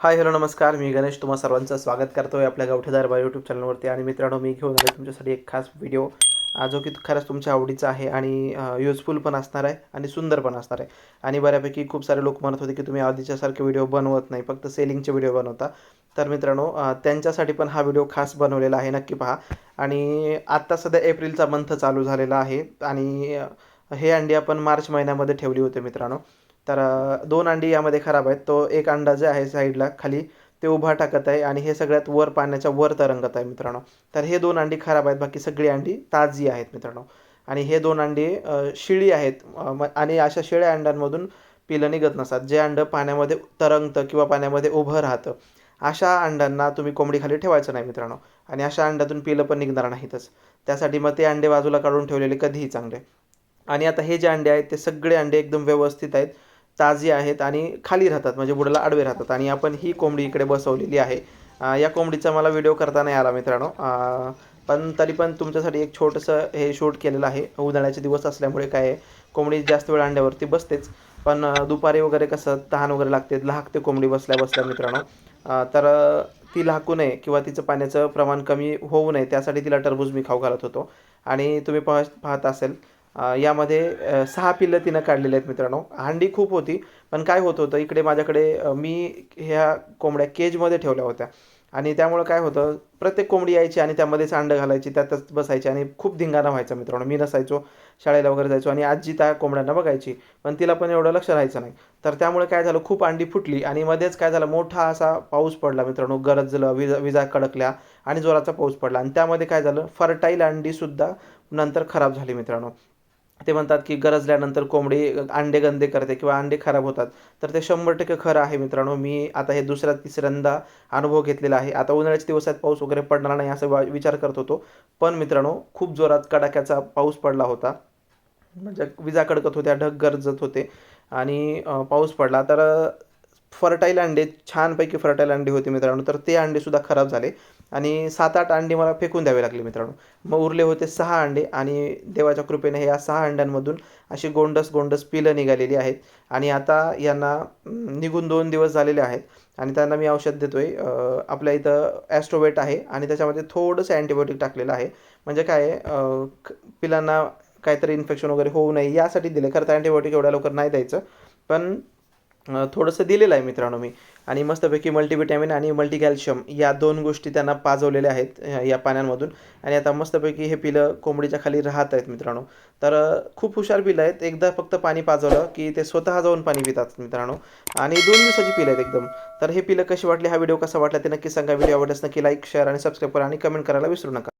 Hi hello नमस्कार. मी गणेश तुम्हा सर्वांचं स्वागत करतो आहे आपल्या गावठेदार बा यूट्यूब चॅनलवरती. आणि मित्रांनो मी घेऊन आले तुमच्यासाठी एक खास व्हिडिओ. जो की खरंच तुमच्या आवडीचा आहे आणि युजफुल पण असणार आहे आणि सुंदर पण असणार आहे. आणि बऱ्यापैकी खूप सारे लोक म्हणत होते की तुम्ही आधीच्यासारखे व्हिडिओ बनवत नाही फक्त सेलिंगचे व्हिडिओ बनवता. तर मित्रांनो त्यांच्यासाठी पण हा व्हिडिओ खास बनवलेला आहे नक्की पहा. आणि आत्ता सध्या एप्रिलचा मंथ चालू झालेला आहे. आणि हे अंडी आपण मार्च महिन्यामध्ये ठेवली होते मित्रांनो. तर दोन अंडी यामध्ये खराब आहेत. तो एक अंडा जे आहे साईडला खाली ते उभा टाकत आहे आणि हे सगळ्यात वर पाण्याच्या वर तरंगत आहे मित्रांनो. तर हे दोन अंडी खराब आहेत. बाकी सगळी अंडी ताजी आहेत मित्रांनो. आणि हे दोन अंडी शिळी आहेत. म- आणि अशा शिळ्या अंड्यांमधून पिलं निघत नसतात. जे अंडं पाण्यामध्ये तरंगतं किंवा पाण्यामध्ये उभं राहतं अशा अंड्यांना तुम्ही कोंबडीखाली ठेवायचं नाही मित्रांनो. आणि अशा अंड्यातून पिलं पण निघणार नाहीतच. त्यासाठी मग ते अंडे बाजूला काढून ठेवलेले कधीही चांगले. आणि आता हे जे अंडे आहेत ते सगळे अंडे एकदम व्यवस्थित आहेत. ताजी आहेत आणि खाली राहतात म्हणजे बुडाला आडवे राहतात. आणि आपण ही कोंबडी इकडे बसवलेली आहे. या कोंबडीचा मला व्हिडिओ करता नाही आला मित्रांनो पण तरी पण तुमच्यासाठी एक छोटंसं हे शूट केलेलं आहे. उन्हाळ्याचे दिवस असल्यामुळे काय आहे कोंबडी जास्त वेळ अंड्यावरती बसतेच. पण दुपारी वगैरे कसं तहान वगैरे लागते लहाकते कोंबडी बसल्या बसल्या मित्रांनो. तर ती लाकू नये किंवा तिचं पाण्याचं प्रमाण कमी होऊ नये त्यासाठी तिला टरबूज मी खाऊ घालत होतो. आणि तुम्ही पाह पाहत असेल यामध्ये सहा पिल्लं तिनं काढलेली आहेत मित्रांनो. हांडी खूप होती पण काय होत होतं इकडे माझ्याकडे मी ह्या कोंबड्या केजमध्ये ठेवल्या होत्या. आणि त्यामुळं काय होतं प्रत्येक कोंबडी यायची आणि त्यामध्येच अंडं घालायची त्यातच बसायची आणि खूप धिंगाणा व्हायचा मित्रांनो. मी नसायचो शाळेला वगैरे जायचो आणि आजी त्या कोंबड्यांना बघायची पण तिला पण एवढं लक्ष राहायचं नाही. तर त्यामुळे काय झालं खूप अंडी फुटली आणि मध्येच काय झालं मोठा असा पाऊस पडला मित्रांनो. गरजलं विजा विजा कडकल्या आणि जोराचा पाऊस पडला. आणि त्यामध्ये काय झालं फर्टाईल अंडीसुद्धा नंतर खराब झाली मित्रांनो. ते म्हणतात की गरजल्यानंतर कोंबडी अंडे गंदे करते किंवा अंडे खराब होतात. तर ते शंभर टक्के खरं आहे मित्रांनो. मी आता हे दुसऱ्या तिसऱ्यांदा अनुभव घेतलेला आहे. आता उन्हाळ्याच्या दिवसात पाऊस वगैरे पडणार नाही असं वा- विचार करत होतो. पण मित्रांनो खूप जोरात कडाक्याचा पाऊस पडला होता. म्हणजे विजा कडकत होत्या ढग गरजत होते आणि पाऊस पडला. तर फर्टाईल अंडे छानपैकी फर्टाईल अंडे होते मित्रांनो. तर ते अंडेसुद्धा खराब झाले. आणि सात आठ अंडे मला फेकून द्यावे लागले मित्रांनो. मग उरले होते सहा अंडे आणि देवाच्या कृपेने या सहा अंड्यांमधून अशी गोंडस गोंडस पिलं निघालेली आहेत. आणि आता यांना निघून दोन दिवस झालेले आहेत. आणि त्यांना मी औषध देतो आहे आपल्या इथं ॲस्ट्रोवेट आहे आणि त्याच्यामध्ये थोडंसं अँटीबायोटिक टाकलेलं आहे. म्हणजे काय पिलांना काहीतरी इन्फेक्शन वगैरे होऊ नये यासाठी दिले खरं तर अँटीबायोटिक एवढ्या लवकर नाही द्यायचं. पण थोडंसं दिलेलं आहे मित्रांनो मी. आणि मस्तपैकी मल्टीविटॅमिन आणि मल्टी कॅल्शियम या दोन गोष्टी त्यांना पाजवलेल्या आहेत या पाण्यामधून. आणि आता मस्तपैकी हे पिलं कोंबडीच्या खाली राहत आहेत मित्रांनो. तर खूप हुशार पिलं आहेत. एकदा फक्त पाणी पाजवलं की ते स्वतः जाऊन पाणी पितात मित्रांनो. आणि दोन दिवसाची पिलं आहेत एकदम. तर हे पिलं कशी वाटली? हा व्हिडिओ कसा वाटला ते नक्की सांगा. व्हिडिओ आवडल्यास नक्की लाईक शेअर आणि सबस्क्राईब करा आणि कमेंट करायला विसरू नका.